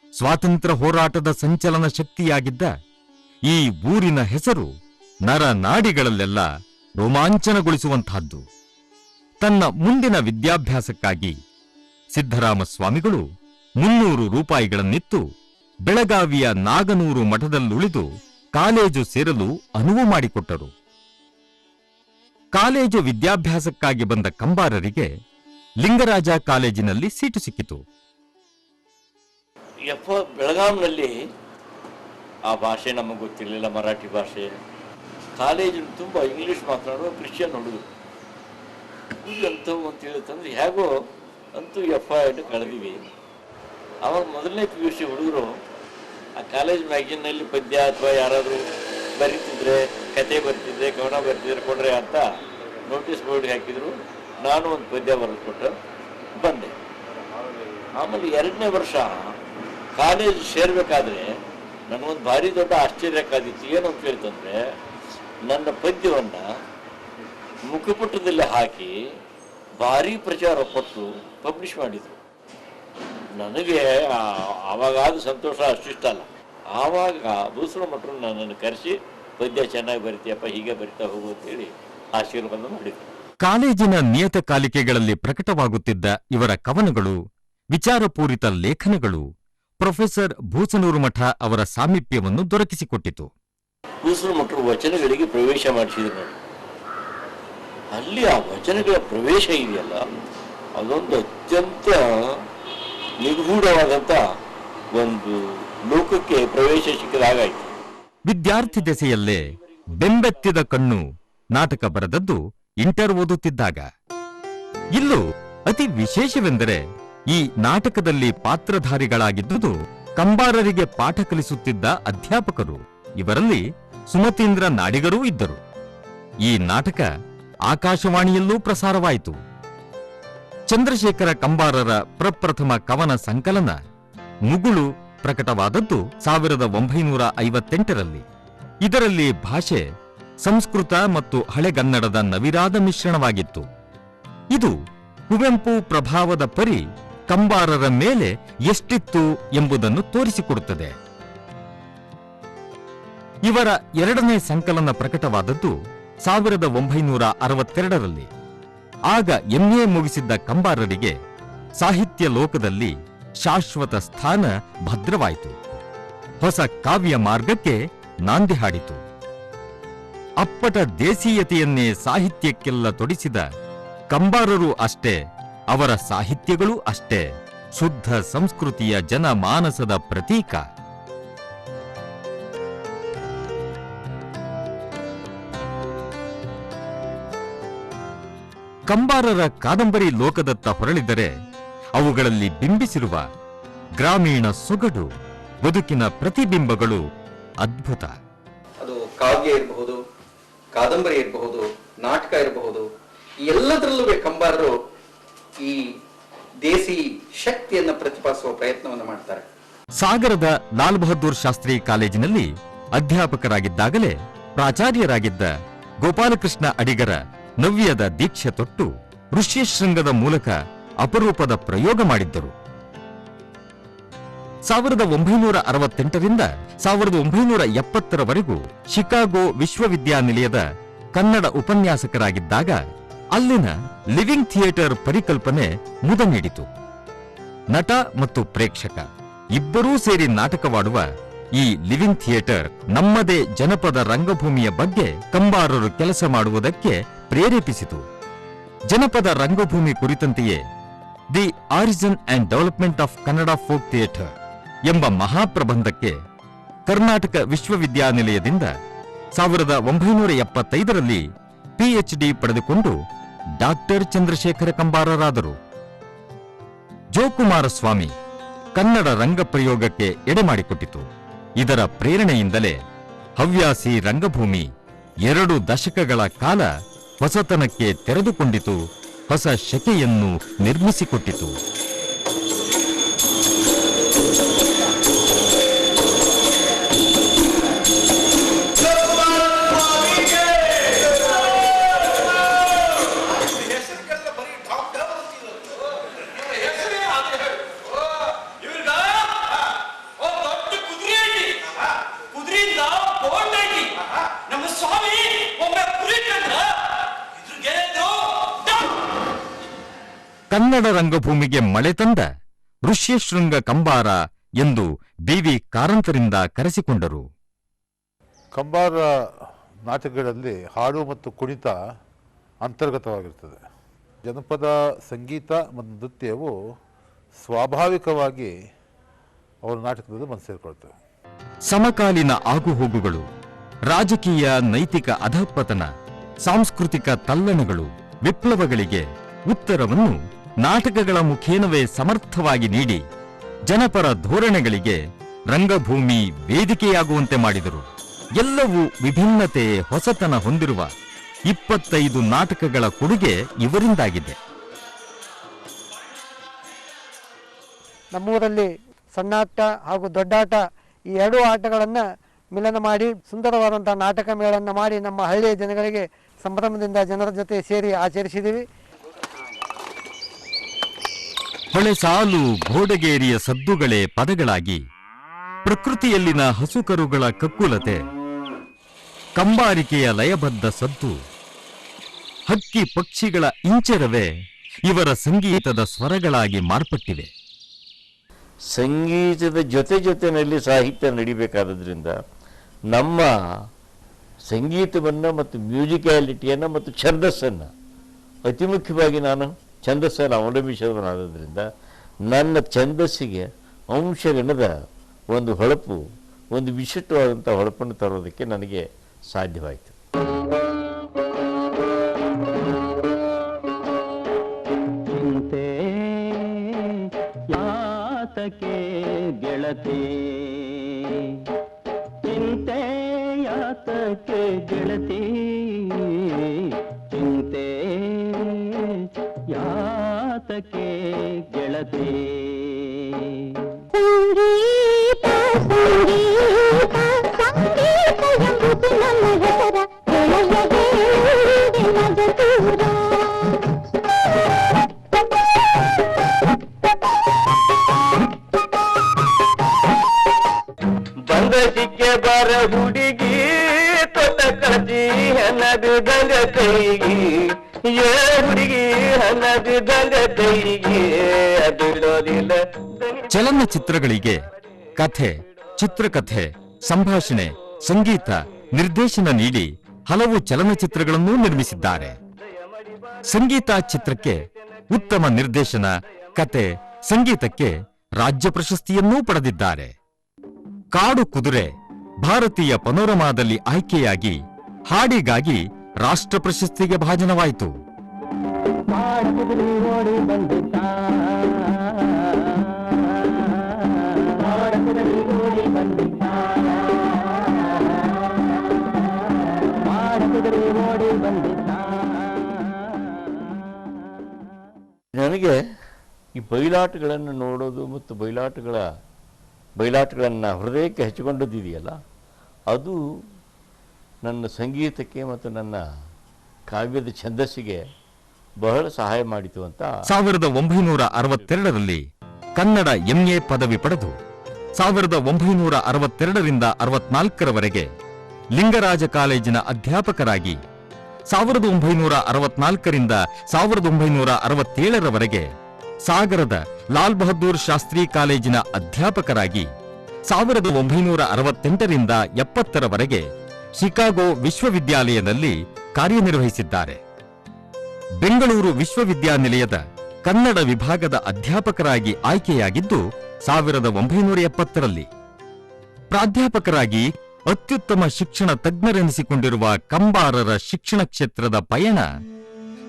ಸ್ವಾತಂತ್ರ್ಯ ಹೋರಾಟದ ಸಂಚಲನ ಶಕ್ತಿಯಾಗಿದ್ದ ಈ ಊರಿನ ಹೆಸರು ನರನಾಡಿಗಳಲ್ಲೆಲ್ಲ ರೋಮಾಂಚನಗೊಳಿಸುವಂತಹದ್ದು. ತನ್ನ ಮುಂದಿನ ವಿದ್ಯಾಭ್ಯಾಸಕ್ಕಾಗಿ ಸಿದ್ದರಾಮ ಸ್ವಾಮಿಗಳು ಮುನ್ನೂರು ರೂಪಾಯಿಗಳನ್ನಿತ್ತು ಬೆಳಗಾವಿಯ ನಾಗನೂರು ಮಠದಲ್ಲುಳಿದು ಕಾಲೇಜು ಸೇರಲು ಅನುವು ಮಾಡಿಕೊಟ್ಟರು. ಕಾಲೇಜು ವಿದ್ಯಾಭ್ಯಾಸಕ್ಕಾಗಿ ಬಂದ ಕಂಬಾರರಿಗೆ ಲಿಂಗರಾಜ ಕಾಲೇಜಿನಲ್ಲಿ ಸೀಟು ಸಿಕ್ಕಿತು. ಬೆಳಗಾವಿನಲ್ಲಿ ಆ ಭಾಷೆ ನಮಗೆ ಗೊತ್ತಿರಲಿಲ್ಲ, ಮರಾಠಿ ಭಾಷೆ. ಕಾಲೇಜು ತುಂಬ ಇಂಗ್ಲೀಷ್ ಮಾತನಾಡುವ ಕ್ರಿಶ್ಚಿಯನ್ ಹುಡುಗರು ಅಂತವು ಅಂತ ಹೇಳುತ್ತಂದ್ರೆ ಹೇಗೋ ಅಂತೂ ಎಫ್ ಐ ಆರ್ ಕಳೆದಿವಿ. ಅವಾಗ ಮೊದಲನೇ ಪಿ ಯು ಸಿ ಹುಡುಗರು ಆ ಕಾಲೇಜ್ ಮ್ಯಾಗಝಿನ್ನಲ್ಲಿ ಪದ್ಯ ಅಥವಾ ಯಾರಾದರೂ ಬರೀತಿದ್ರೆ, ಕತೆ ಬರ್ತಿದ್ರೆ ಕವನ ಬರ್ತಿದ್ರೆ ಕೊಡ್ರೆ ಅಂತ ನೋಟಿಸ್ ಬೋರ್ಡ್ಗೆ ಹಾಕಿದ್ರು. ನಾನು ಒಂದು ಪದ್ಯ ಬರೆದುಕೊಟ್ಟು ಬಂದೆ. ಆಮೇಲೆ ಎರಡನೇ ವರ್ಷ ಕಾಲೇಜ್ ಸೇರ್ಬೇಕಾದ್ರೆ ನನಗೊಂದು ಭಾರಿ ದೊಡ್ಡ ಆಶ್ಚರ್ಯ ಕಾದಿತ್ತು ಏನು ಅಂತ ಹೇಳ್ತಂದ್ರೆ ನನ್ನ ಪದ್ಯವನ್ನ ಮುಖಪುಟದಲ್ಲಿ ಹಾಕಿ ಭಾರಿ ಪ್ರಚಾರ ಕೊಟ್ಟು ಪಬ್ಲಿಷ್ ಮಾಡಿದ್ರು. ನನಗೆ ಆವಾಗಾದ ಸಂತೋಷ ಅಷ್ಟಿಷ್ಟ ಅಲ್ಲ. ಆವಾಗ ಬೂಸರ ಮಠರು ನನ್ನನ್ನು ಕರೆಸಿ, ಪದ್ಯ ಚೆನ್ನಾಗಿ ಬರಿತೀಯಪ್ಪ, ಹೀಗೆ ಬರಿತಾ ಹೋಗು ಅಂತೇಳಿ ಆಶೀರ್ವಾದ ಮಾಡಿದ್ರು. ಕಾಲೇಜಿನ ನಿಯತಕಾಲಿಕೆಗಳಲ್ಲಿ ಪ್ರಕಟವಾಗುತ್ತಿದ್ದ ಇವರ ಕವನಗಳು, ವಿಚಾರಪೂರಿತ ಲೇಖನಗಳು, ಪ್ರೊಫೆಸರ್ ಭೂಸನೂರು ಮಠ ಅವರ ಸಾಮೀಪ್ಯವನ್ನು ದೊರಕಿಸಿಕೊಟ್ಟಿತು. ಬೂಸರ ಮಠರು ವಚನಗಳಿಗೆ ಪ್ರವೇಶ ಮಾಡಿಸಿದ್ರು ನೋಡಿ. ಅಲ್ಲಿ ಆ ವಚನಗಳ ಪ್ರವೇಶ ಇದೆಯಲ್ಲ, ಅದೊಂದು ಅತ್ಯಂತ ನಿಗೂಢವಾದಂಥ ಒಂದು ಲೋಕಕ್ಕೆ ಪ್ರವೇಶ ಸಿಕ್ಕಿದ ಹಾಗಾಯ್ತು ವಿದ್ಯಾರ್ಥಿ ದೆಸೆಯಲ್ಲೇ ಬೆಂಬೆತ್ತಿದ ಕಣ್ಣು ನಾಟಕ ಬರೆದದ್ದು ಇಂಟರ್ ಓದುತ್ತಿದ್ದಾಗ. ಇಲ್ಲೂ ಅತಿ ವಿಶೇಷವೆಂದರೆ ಈ ನಾಟಕದಲ್ಲಿ ಪಾತ್ರಧಾರಿಗಳಾಗಿದ್ದುದು ಕಂಬಾರರಿಗೆ ಪಾಠ ಕಲಿಸುತ್ತಿದ್ದ ಅಧ್ಯಾಪಕರು. ಇವರಲ್ಲಿ ಸುಮತೀಂದ್ರ ನಾಡಿಗರೂ ಇದ್ದರು. ಈ ನಾಟಕ ಆಕಾಶವಾಣಿಯಲ್ಲೂ ಪ್ರಸಾರವಾಯಿತು. ಚಂದ್ರಶೇಖರ ಕಂಬಾರರ ಪ್ರಪ್ರಥಮ ಕವನ ಸಂಕಲನ ಮುಗುಳು ಪ್ರಕಟವಾದದ್ದು ಸಾವಿರದ ಒಂಬೈನೂರ ಐವತ್ತೆಂಟರಲ್ಲಿ. ಇದರಲ್ಲಿ ಭಾಷೆ, ಸಂಸ್ಕೃತ ಮತ್ತು ಹಳೆಗನ್ನಡದ ನವಿರಾದ ಮಿಶ್ರಣವಾಗಿತ್ತು. ಇದು ಕುವೆಂಪು ಪ್ರಭಾವದ ಪರಿ ಕಂಬಾರರ ಮೇಲೆ ಎಷ್ಟಿತ್ತು ಎಂಬುದನ್ನು ತೋರಿಸಿಕೊಡುತ್ತದೆ. ಇವರ ಎರಡನೇ ಸಂಕಲನ ಪ್ರಕಟವಾದದ್ದು ಸಾವಿರದ ಒಂಬೈನೂರ ಅರವತ್ತೆರಡರಲ್ಲಿ. ಆಗ ಎಂಎ ಮುಗಿಸಿದ್ದ ಕಂಬಾರರಿಗೆ ಸಾಹಿತ್ಯ ಲೋಕದಲ್ಲಿ ಶಾಶ್ವತ ಸ್ಥಾನ ಭದ್ರವಾಯಿತು. ಹೊಸ ಕಾವ್ಯ ಮಾರ್ಗಕ್ಕೆ ನಾಂದಿ ಹಾಡಿತು. ಅಪ್ಪಟ ದೇಸೀಯತೆಯನ್ನೇ ಸಾಹಿತ್ಯಕ್ಕೆಲ್ಲ ತೊಡಿಸಿದ ಕಂಬಾರರು ಅಷ್ಟೇ, ಅವರ ಸಾಹಿತ್ಯಗಳೂ ಅಷ್ಟೇ, ಶುದ್ಧ ಸಂಸ್ಕೃತಿಯ ಜನಮಾನಸದ ಪ್ರತೀಕ. ಕಂಬಾರರ ಕಾದಂಬರಿ ಲೋಕದತ್ತ ಹೊರಳಿದರೆ ಅವುಗಳಲ್ಲಿ ಬಿಂಬಿಸಿರುವ ಗ್ರಾಮೀಣ ಸೊಗಡು ಬದುಕಿನ ಪ್ರತಿಬಿಂಬಗಳು ಅದ್ಭುತ. ಅದು ಕಾವ್ಯ ಇರಬಹುದು ಕಾದಂಬರಿ ಇರಬಹುದು ನಾಟಕ ಇರಬಹುದು ಎಲ್ಲದರಲ್ಲೂ ಕಂಬಾರರು ಈ ದೇಸಿ ಶಕ್ತಿಯನ್ನ ಪ್ರತಿಪಾದಿಸುವ ಪ್ರಯತ್ನವನ್ನು ಮಾಡ್ತಾರೆ. ಸಾಗರದ ಲಾಲ್ ಬಹದ್ದೂರ್ ಶಾಸ್ತ್ರಿ ಕಾಲೇಜಿನಲ್ಲಿ ಅಧ್ಯಾಪಕರಾಗಿದ್ದಾಗಲೇ ಪ್ರಾಚಾರ್ಯರಾಗಿದ್ದ ಗೋಪಾಲಕೃಷ್ಣ ಅಡಿಗರ ನವ್ಯದ ದೀಕ್ಷೆ ತೊಟ್ಟು ಋಷ್ಯಶೃಂಗದ ಮೂಲಕ ಅಪರೂಪದ ಪ್ರಯೋಗ ಮಾಡಿದ್ದರು. ಸಾವಿರದ ಒಂಬೈನೂರ ಅರವತ್ತೆಂಟರಿಂದ ಸಾವಿರದ ಒಂಬೈನೂರ ಎಪ್ಪತ್ತರವರೆಗೂ ಶಿಕಾಗೋ ವಿಶ್ವವಿದ್ಯಾನಿಲಯದ ಕನ್ನಡ ಉಪನ್ಯಾಸಕರಾಗಿದ್ದಾಗ ಅಲ್ಲಿನ ಲಿವಿಂಗ್ ಥಿಯೇಟರ್ ಪರಿಕಲ್ಪನೆ ಮುದ ನೀಡಿತು ನಟ ಮತ್ತು ಪ್ರೇಕ್ಷಕ ಇಬ್ಬರೂ ಸೇರಿ ನಾಟಕವಾಡುವ ಈ ಲಿವಿಂಗ್ ಥಿಯೇಟರ್ ನಮ್ಮದೇ ಜನಪದ ರಂಗಭೂಮಿಯ ಬಗ್ಗೆ ಕಂಬಾರರು ಕೆಲಸ ಮಾಡುವುದಕ್ಕೆ ಪ್ರೇರೇಪಿಸಿತು. ಜನಪದ ರಂಗಭೂಮಿ ಕುರಿತಂತೆಯೇ the origin and development of Kannada folk theatre ಎಂಬ ಮಹಾಪ್ರಬಂಧಕ್ಕೆ ಕರ್ನಾಟಕ ವಿಶ್ವವಿದ್ಯಾನಿಲಯದಿಂದ ಸಾವಿರದ ಒಂಬೈನೂರ ಎಪ್ಪತ್ತೈದರಲ್ಲಿ ಪಿಎಚ್ಡಿ ಪಡೆದುಕೊಂಡು ಡಾಕ್ಟರ್ ಚಂದ್ರಶೇಖರ ಕಂಬಾರರಾದರು. ಜೋಕುಮಾರಸ್ವಾಮಿ ಕನ್ನಡ ರಂಗಪ್ರಯೋಗಕ್ಕೆ ಎಡೆಮಾಡಿಕೊಟ್ಟಿತು. ಇದರ ಪ್ರೇರಣೆಯಿಂದಲೇ ಹವ್ಯಾಸಿ ರಂಗಭೂಮಿ ಎರಡು ದಶಕಗಳ ಕಾಲ ಹೊಸತನಕ್ಕೆ ತೆರೆದುಕೊಂಡಿತು. ಹೊಸ ಶಕೆಯನ್ನು ನಿರ್ಮಿಸಿಕೊಟ್ಟಿತು. ಕನ್ನಡ ರಂಗಭೂಮಿಗೆ ಮಳೆ ತಂದ ಋಷ್ಯಶೃಂಗ ಕಂಬಾರ ಎಂದು ಬಿವಿ ಕಾರಂತರಿಂದ ಕರೆಸಿಕೊಂಡರು. ಕಂಬಾರ ನಾಟಕಗಳಲ್ಲಿ ಹಾಡು ಮತ್ತು ಕುಣಿತ ಅಂತರ್ಗತವಾಗಿರ್ತದೆ. ಜನಪದ ಸಂಗೀತ ಮತ್ತು ನೃತ್ಯವು ಸ್ವಾಭಾವಿಕವಾಗಿ ಅವರ ನಾಟಕದಲ್ಲಿ ಮನಸ್ಸು ಸೇರಿಕೊಳ್ತವೆ ಸಮಕಾಲೀನ ಆಗುಹೋಗುಗಳು ರಾಜಕೀಯ ನೈತಿಕ ಅಧಃಪತನ ಸಾಂಸ್ಕೃತಿಕ ತಲ್ಲಣಗಳು ವಿಪ್ಲವಗಳಿಗೆ ಉತ್ತರವನ್ನು ನಾಟಕಗಳ ಮುಖೇನವೇ ಸಮರ್ಥವಾಗಿ ನೀಡಿ ಜನಪರ ಧೋರಣೆಗಳಿಗೆ ರಂಗಭೂಮಿ ವೇದಿಕೆಯಾಗುವಂತೆ ಮಾಡಿದರು. ಎಲ್ಲವೂ ವಿಭಿನ್ನತೆ ಹೊಸತನ ಹೊಂದಿರುವ ಇಪ್ಪತ್ತೈದು ನಾಟಕಗಳ ಕೊಡುಗೆ ಇವರಿಂದಾಗಿದೆ. ನಮ್ಮೂರಲ್ಲಿ ಸಣ್ಣಾಟ ಹಾಗೂ ದೊಡ್ಡಾಟ ಈ ಎರಡೂ ಆಟಗಳನ್ನು ಮಿಲನ ಮಾಡಿ ಸುಂದರವಾದಂಥ ನಾಟಕ ಮೇಳನ್ನು ಮಾಡಿ ನಮ್ಮ ಹಳ್ಳಿಯ ಜನಗಳಿಗೆ ಸಂಭ್ರಮದಿಂದ ಜನರ ಜೊತೆ ಸೇರಿ ಆಚರಿಸಿದ್ದೀವಿ ಹೊಳೆ ಸಾಲು ಘೋಡಗೇರಿಯ ಸದ್ದುಗಳೇ ಪದಗಳಾಗಿ. ಪ್ರಕೃತಿಯಲ್ಲಿನ ಹಸುಕರುಗಳ ಕಕ್ಕುಲತೆ. ಕಂಬಾರಿಕೆಯ ಲಯಬದ್ಧ ಸದ್ದು. ಹಕ್ಕಿ ಪಕ್ಷಿಗಳ ಇಂಚರವೇ ಇವರ ಸಂಗೀತದ ಸ್ವರಗಳಾಗಿ ಮಾರ್ಪಟ್ಟಿವೆ. ಸಂಗೀತದ ಜೊತೆ ಜೊತೆಯಲ್ಲಿ ಸಾಹಿತ್ಯ ನಡಿಬೇಕಾದ್ರಿಂದ ನಮ್ಮ ಸಂಗೀತವನ್ನು ಮತ್ತು ಮ್ಯೂಸಿಕ್ಯಾಲಿಟಿಯನ್ನು ಮತ್ತು ಛಂದಸ್ಸನ್ನು ಅತಿ ಮುಖ್ಯವಾಗಿ ನಾನು ಛಂದಸ್ಸನ್ನು ಅವಲಂಬಿಸಿದವನಾದ್ದರಿಂದ ನನ್ನ ಛಂದಸ್ಸಿಗೆ ಅಂಶಗಣದ ಒಂದು ಹೊಳಪು, ಒಂದು ವಿಶಿಷ್ಟವಾದಂಥ ಹೊಳಪನ್ನು ತರೋದಕ್ಕೆ ನನಗೆ ಸಾಧ್ಯವಾಯಿತು. ಯಾತಕೆ ಗೆಳತಿ? ಚಿಂತೆ ಯಾತಕೆ ಗೆಳತಿ? ಯಾತಕೆ ಗೆಳತಿ ಚಲನಚಿತ್ರಗಳಿಗೆ ಕಥೆ, ಚಿತ್ರಕಥೆ, ಸಂಭಾಷಣೆ, ಸಂಗೀತ, ನಿರ್ದೇಶನ ನೀಡಿ ಹಲವು ಚಲನಚಿತ್ರಗಳನ್ನು ನಿರ್ಮಿಸಿದ್ದಾರೆ. ಸಂಗೀತ ಚಿತ್ರಕ್ಕೆ ಉತ್ತಮ ನಿರ್ದೇಶನ ಕತೆ ಸಂಗೀತಕ್ಕೆ ರಾಜ್ಯ ಪ್ರಶಸ್ತಿಯನ್ನೂ ಪಡೆದಿದ್ದಾರೆ. ಕಾಡು ಕುದುರೆ, ಭಾರತೀಯ ಪನೋರಮಾದಲ್ಲಿ ಆಯ್ಕೆಯಾಗಿ ಹಾಡಿಗಾಗಿ ರಾಷ್ಟ್ರ ಪ್ರಶಸ್ತಿಗೆ ಭಾಜನವಾಯಿತು. ನನಗೆ ಈ ಬಯಲಾಟಗಳನ್ನು ನೋಡೋದು ಮತ್ತು ಬಯಲಾಟಗಳ ಬಯಲಾಟಗಳನ್ನು ಹೃದಯಕ್ಕೆ ಹಚ್ಚಿಕೊಂಡದ್ದಿದೆಯಲ್ಲ ಅದು ನನ್ನ ಸಂಗೀತಕ್ಕೆ ಮತ್ತು ನನ್ನ ಕಾವ್ಯದ ಛಂದಸ್ಸಿಗೆ ಬಹಳ ಸಹಾಯ ಮಾಡಿತು ಅಂತ ಸಾವಿರದ ಒಂಬೈನೂರ ಅರವತ್ತೆರಡರಲ್ಲಿ ಕನ್ನಡ ಎಂಎ ಪದವಿ ಪಡೆದು ಸಾವಿರದ ಒಂಬೈನೂರ ಅರವತ್ತೆರಡರಿಂದ ಅರವತ್ನಾಲ್ಕರವರೆಗೆ ಲಿಂಗರಾಜ ಕಾಲೇಜಿನ ಅಧ್ಯಾಪಕರಾಗಿ ಸಾವಿರದ ಒಂಬೈನೂರ ಅರವತ್ನಾಲ್ಕರಿಂದ ಸಾವಿರದ ಒಂಬೈನೂರ ಸಾಗರದ ಲಾಲ್ ಬಹದ್ದೂರ್ ಶಾಸ್ತ್ರಿ ಕಾಲೇಜಿನ ಅಧ್ಯಾಪಕರಾಗಿ ಸಾವಿರದ ಒಂಬೈನೂರ ಅರವತ್ತೆಂಟರಿಂದ ಎಪ್ಪತ್ತರವರೆಗೆ ಶಿಕಾಗೋ ವಿಶ್ವವಿದ್ಯಾಲಯದಲ್ಲಿ ಕಾರ್ಯನಿರ್ವಹಿಸಿದ್ದಾರೆ. ಬೆಂಗಳೂರು ವಿಶ್ವವಿದ್ಯಾನಿಲಯದ ಕನ್ನಡ ವಿಭಾಗದ ಅಧ್ಯಾಪಕರಾಗಿ ಆಯ್ಕೆಯಾಗಿದ್ದು ಸಾವಿರದ ಒಂಬೈನೂರ ಎಪ್ಪತ್ತರಲ್ಲಿ. ಪ್ರಾಧ್ಯಾಪಕರಾಗಿ ಅತ್ಯುತ್ತಮ ಶಿಕ್ಷಣ ತಜ್ಞರೆನಿಸಿಕೊಂಡಿರುವ ಕಂಬಾರರ ಶಿಕ್ಷಣ ಕ್ಷೇತ್ರದ ಪಯಣ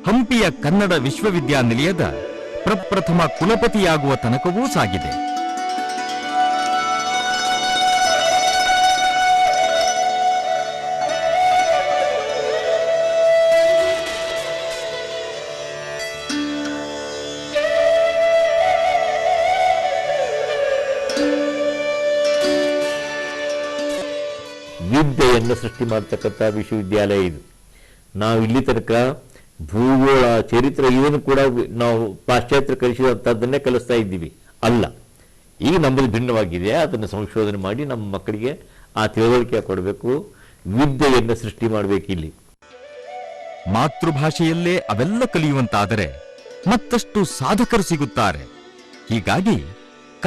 ಹಂಪಿಯ ಕನ್ನಡ ವಿಶ್ವವಿದ್ಯಾನಿಲಯದ ಪ್ರಪ್ರಥಮ ಕುಲಪತಿಯಾಗುವ ತನಕವೂ ಸಾಗಿದೆ. ವಿದ್ಯೆಯನ್ನು ಸೃಷ್ಟಿ ಮಾಡ್ತಕ್ಕಂಥ ವಿಶ್ವವಿದ್ಯಾಲಯ ಇದು. ನಾವು ಇಲ್ಲಿ ತನಕ ಭೂಗೋಳ, ಚರಿತ್ರೆ ಇವನು ಕೂಡ ನಾವು ಪಾಶ್ಚಾತ್ಯ ಕಲಿಸಿದಂಥದ್ದನ್ನೇ ಕಲಿಸ್ತಾ ಇದ್ದೀವಿ. ಅಲ್ಲ ಈಗ ನಮ್ಮದು ಭಿನ್ನವಾಗಿದೆ, ಅದನ್ನು ಸಂಶೋಧನೆ ಮಾಡಿ ನಮ್ಮ ಮಕ್ಕಳಿಗೆ ಆ ತಿಳುವಳಿಕೆ ಕೊಡಬೇಕು, ವಿದ್ಯೆಯನ್ನು ಸೃಷ್ಟಿ ಮಾಡಬೇಕು ಇಲ್ಲಿ. ಮಾತೃಭಾಷೆಯಲ್ಲೇ ಅವೆಲ್ಲ ಕಲಿಯುವಂತಾದರೆ ಮತ್ತಷ್ಟು ಸಾಧಕರು ಸಿಗುತ್ತಾರೆ. ಹೀಗಾಗಿ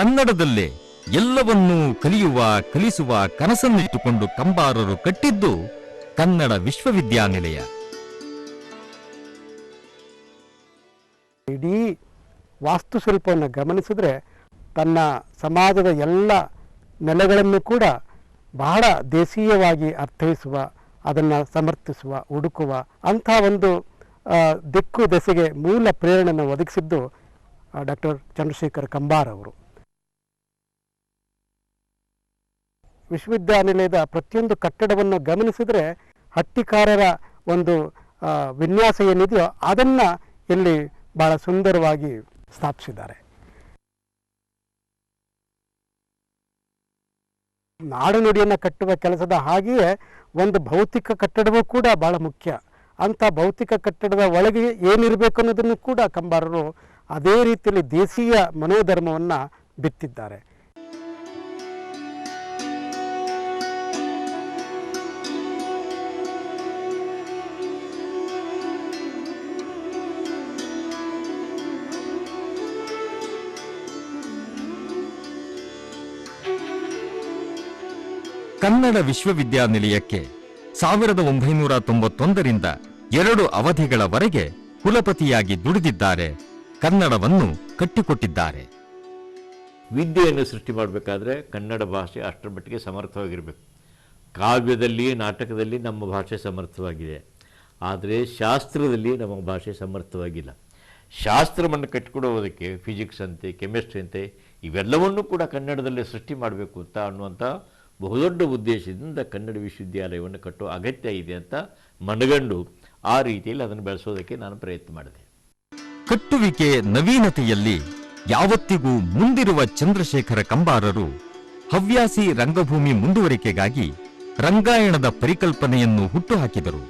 ಕನ್ನಡದಲ್ಲೇ ಎಲ್ಲವನ್ನೂ ಕಲಿಯುವ, ಕಲಿಸುವ ಕನಸನ್ನಿಟ್ಟುಕೊಂಡು ಕಂಬಾರರು ಕಟ್ಟಿದ್ದು ಕನ್ನಡ ವಿಶ್ವವಿದ್ಯಾನಿಲಯ. ಇಡೀ ವಾಸ್ತುಶಿಲ್ಪವನ್ನು ಗಮನಿಸಿದ್ರೆ ತನ್ನ ಸಮಾಜದ ಎಲ್ಲ ನೆಲೆಗಳನ್ನು ಕೂಡ ಬಹಳ ದೇಶೀಯವಾಗಿ ಅರ್ಥೈಸುವ, ಅದನ್ನು ಸಮರ್ಥಿಸುವ, ಹುಡುಕುವ ಅಂಥ ಒಂದು ದಿಕ್ಕು ದೆಸೆಗೆ ಮೂಲ ಪ್ರೇರಣೆಯನ್ನು ಒದಗಿಸಿದ್ದು ಡಾಕ್ಟರ್ ಚಂದ್ರಶೇಖರ್ ಕಂಬಾರ್ ಅವರು ವಿಶ್ವವಿದ್ಯಾನಿಲಯದ ಪ್ರತಿಯೊಂದು ಕಟ್ಟಡವನ್ನು ಗಮನಿಸಿದರೆ ಹಟ್ಟಿಕಾರರ ಒಂದು ವಿನ್ಯಾಸ ಏನಿದೆಯೋ ಅದನ್ನು ಇಲ್ಲಿ ಬಹಳ ಸುಂದರವಾಗಿ ಸ್ಥಾಪಿಸಿದ್ದಾರೆ. ನಾಡುನುಡಿಯನ್ನು ಕಟ್ಟುವ ಕೆಲಸದ ಹಾಗೆಯೇ ಒಂದು ಭೌತಿಕ ಕಟ್ಟಡವೂ ಕೂಡ ಬಹಳ ಮುಖ್ಯ. ಅಂಥ ಭೌತಿಕ ಕಟ್ಟಡದ ಒಳಗೆ ಏನಿರಬೇಕು ಅನ್ನೋದನ್ನು ಕೂಡ ಕಂಬಾರರು ಅದೇ ರೀತಿಯಲ್ಲಿ ದೇಶೀಯ ಮನೋಧರ್ಮವನ್ನು ಬಿತ್ತಿದ್ದಾರೆ. ಕನ್ನಡ ವಿಶ್ವವಿದ್ಯಾನಿಲಯಕ್ಕೆ ಸಾವಿರದ ಒಂಬೈನೂರ ತೊಂಬತ್ತೊಂದರಿಂದ ಎರಡು ಅವಧಿಗಳವರೆಗೆ ಕುಲಪತಿಯಾಗಿ ದುಡಿದಿದ್ದಾರೆ. ಕನ್ನಡವನ್ನು ಕಟ್ಟಿಕೊಟ್ಟಿದ್ದಾರೆ. ವಿದ್ಯೆಯನ್ನು ಸೃಷ್ಟಿ ಮಾಡಬೇಕಾದ್ರೆ ಕನ್ನಡ ಭಾಷೆ ಅಷ್ಟರ ಮಟ್ಟಿಗೆ ಸಮರ್ಥವಾಗಿರಬೇಕು. ಕಾವ್ಯದಲ್ಲಿ ನಾಟಕದಲ್ಲಿ ನಮ್ಮ ಭಾಷೆ ಸಮರ್ಥವಾಗಿದೆ. ಆದರೆ ಶಾಸ್ತ್ರದಲ್ಲಿ ನಮ್ಮ ಭಾಷೆ ಸಮರ್ಥವಾಗಿಲ್ಲ. ಶಾಸ್ತ್ರವನ್ನು ಕಟ್ಟಿಕೊಡುವುದಕ್ಕೆ ಫಿಸಿಕ್ಸ್ ಅಂತೆ ಕೆಮಿಸ್ಟ್ರಿ ಅಂತೆ, ಇವೆಲ್ಲವನ್ನೂ ಕೂಡ ಕನ್ನಡದಲ್ಲಿ ಸೃಷ್ಟಿ ಮಾಡಬೇಕು ಅಂತ ಅನ್ನುವಂಥ ಬಹುದೊಡ್ಡ ಉದ್ದೇಶದಿಂದ ಕನ್ನಡ ವಿಶ್ವವಿದ್ಯಾಲಯವನ್ನು ಕಟ್ಟುವ ಅಗತ್ಯ ಇದೆ ಅಂತ ಮನಗಂಡು ಆ ರೀತಿಯಲ್ಲಿ ಅದನ್ನು ಬೆಳೆಸೋದಕ್ಕೆ ನಾನು ಪ್ರಯತ್ನ ಮಾಡಿದೆ. ಕಟ್ಟುವಿಕೆ ನವೀನತೆಯಲ್ಲಿ ಯಾವತ್ತಿಗೂ ಮುಂದಿರುವ ಚಂದ್ರಶೇಖರ ಕಂಬಾರರು ಹವ್ಯಾಸಿ ರಂಗಭೂಮಿ ಮುಂದುವರಿಕೆಗಾಗಿ ರಂಗಾಯಣದ ಪರಿಕಲ್ಪನೆಯನ್ನು ಹುಟ್ಟುಹಾಕಿದರು.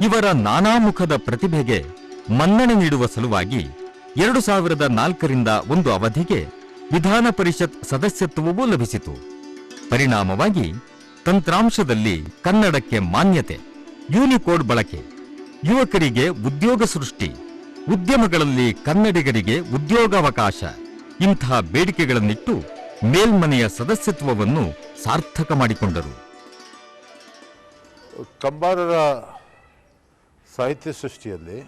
ಇವರ ನಾನಾಮುಖದ ಪ್ರತಿಭೆಗೆ ಮನ್ನಣೆ ನೀಡುವ ಸಲುವಾಗಿ ಎರಡು ಸಾವಿರದ ನಾಲ್ಕರಿಂದ ಒಂದು ಅವಧಿಗೆ ವಿಧಾನ ಪರಿಷತ್ ಸದಸ್ಯತ್ವವೂ ಲಭಿಸಿತು. ಪರಿಣಾಮವಾಗಿ ತಂತ್ರಾಂಶದಲ್ಲಿ ಕನ್ನಡಕ್ಕೆ ಮಾನ್ಯತೆ, ಯೂನಿಕೋಡ್ ಬಳಕೆ, ಯುವಕರಿಗೆ ಉದ್ಯೋಗ ಸೃಷ್ಟಿ, ಉದ್ಯಮಗಳಲ್ಲಿ ಕನ್ನಡಿಗರಿಗೆ ಉದ್ಯೋಗಾವಕಾಶ ಇಂತಹ ಬೇಡಿಕೆಗಳನ್ನಿಟ್ಟು ಮೇಲ್ಮನೆಯ ಸದಸ್ಯತ್ವವನ್ನು ಸಾರ್ಥಕ ಮಾಡಿಕೊಂಡರು. ಕಂಬಾರರ ಸಾಹಿತ್ಯ ಸೃಷ್ಟಿಯಲ್ಲಿ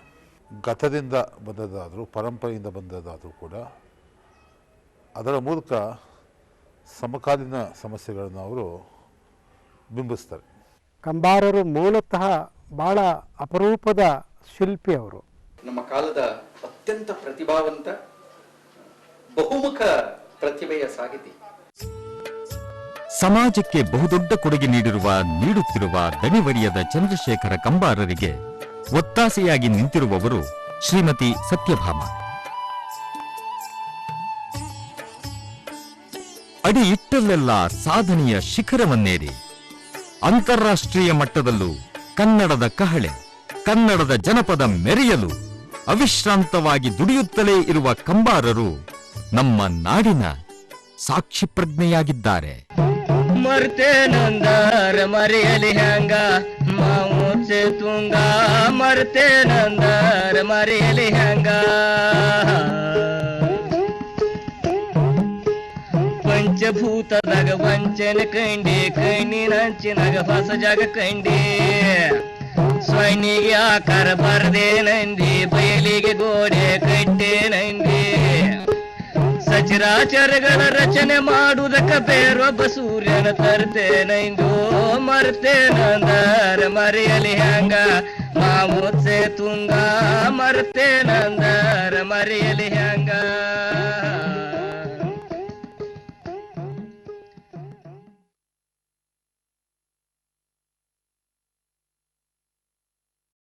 ಗತದಿಂದ ಬಂದದ್ದಾದರೂ ಪರಂಪರೆಯಿಂದ ಬಂದದಾದರೂ ಕೂಡ ಅದರ ಮೂಲಕ ಸಮಕಾಲೀನ ಸಮಸ್ಯೆಗಳನ್ನು ಅವರು ಬಿಂಬಿಸ್ತಾರೆ. ಕಂಬಾರರು ಮೂಲತಃ ಬಹಳ ಅಪರೂಪದ ಶಿಲ್ಪಿ ಅವರು. ನಮ್ಮ ಕಾಲದ ಅತ್ಯಂತ ಪ್ರತಿಭಾವಂತ ಬಹುಮುಖ ಪ್ರತಿಭೆಯ ಸಾಹಿತಿ. ಸಮಾಜಕ್ಕೆ ಬಹುದೊಡ್ಡ ಕೊಡುಗೆ ನೀಡಿರುವ ನೀಡುತ್ತಿರುವ ಗಣಿವರಿಯದ ಚಂದ್ರಶೇಖರ ಕಂಬಾರರಿಗೆ ಒತ್ತಾಸೆಯಾಗಿ ನಿಂತಿರುವವರು ಶ್ರೀಮತಿ ಸತ್ಯಭಾಮ. ಅಡಿ ಇಟ್ಟಲ್ಲೆಲ್ಲ ಸಾಧನೆಯ ಶಿಖರವನ್ನೇರಿ. ಅಂತಾರಾಷ್ಟ್ರೀಯ ಮಟ್ಟದಲ್ಲೂ ಕನ್ನಡದ ಕಹಳೆ, ಕನ್ನಡದ ಜನಪದ ಮೆರೆಯಲು ಅವಿಶ್ರಾಂತವಾಗಿ ದುಡಿಯುತ್ತಲೇ ಇರುವ ಕಂಬಾರರು ನಮ್ಮ ನಾಡಿನ ಸಾಕ್ಷಿ ಪ್ರಜ್ಞೆಯಾಗಿದ್ದಾರೆ. ಮರೆಯಲಿ ಹ್ಯಾಂಗ? ಮಾವುಸೆ ತುಂಗ ಮರ್ತೇನಂದರ ಮರೆಯಲಿ ಹ್ಯಾಂಗ ಪಂಚಭೂತದಾಗ ವಂಚನ ಕಂಡಿ ಕಣ್ಣಿನಂಚಿನಾಗ ಹೊಸ ಜಾಗ ಕಂಡಿ ಸ್ವನಿಗೆ ಆಕಾರ ಬರ್ದೆ ನಂದಿ ಬಯಲಿಗೆ ಗೋಡೆ ಕಟ್ಟೆ ನಂದಿ ಸಚರಾಚರಗಳ ರಚನೆ ಮಾಡುವುದಕ್ಕ ಬೇರೊಬ್ಬ ಸೂರ್ಯನ ತರ್ತೇನೈಂದು ಮರ್ತೇನಂದರ ಮರೆಯಲಿ ಹ್ಯಾಂಗ? ಮಾಮೋತ್ಸೆ ತುಂಗ. ಮರ್ತೇನಂದರ ಮರೆಯಲಿ ಹ್ಯಾಂಗ?